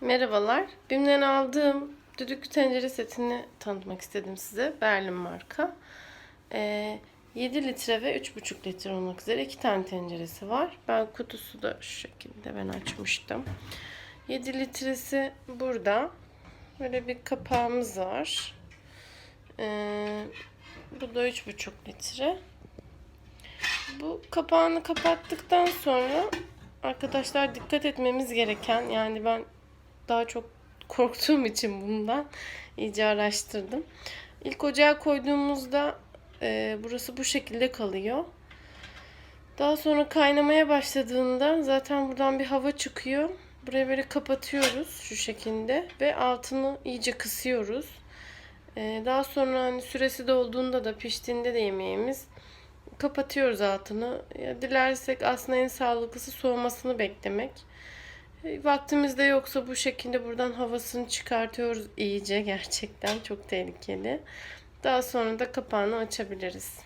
Merhabalar. BİM'den aldığım düdüklü tencere setini tanıtmak istedim size. Berlin marka. Ee, 7 litre ve 3,5 litre olmak üzere iki tane tenceresi var. Ben kutusu da şu şekilde ben açmıştım. 7 litresi burada. Böyle bir kapağımız var. Ee, bu da 3,5 litre. Bu kapağını kapattıktan sonra arkadaşlar dikkat etmemiz gereken yani ben daha çok korktuğum için bundan iyice araştırdım. İlk ocağa koyduğumuzda e, burası bu şekilde kalıyor. Daha sonra kaynamaya başladığında zaten buradan bir hava çıkıyor. Burayı böyle kapatıyoruz şu şekilde ve altını iyice kısıyoruz. E, daha sonra hani süresi dolduğunda da piştiğinde de yemeğimiz kapatıyoruz altını. Ya dilersek aslında en sağlıklısı soğumasını beklemek. Vaktimiz de yoksa bu şekilde buradan havasını çıkartıyoruz iyice gerçekten çok tehlikeli. Daha sonra da kapağını açabiliriz.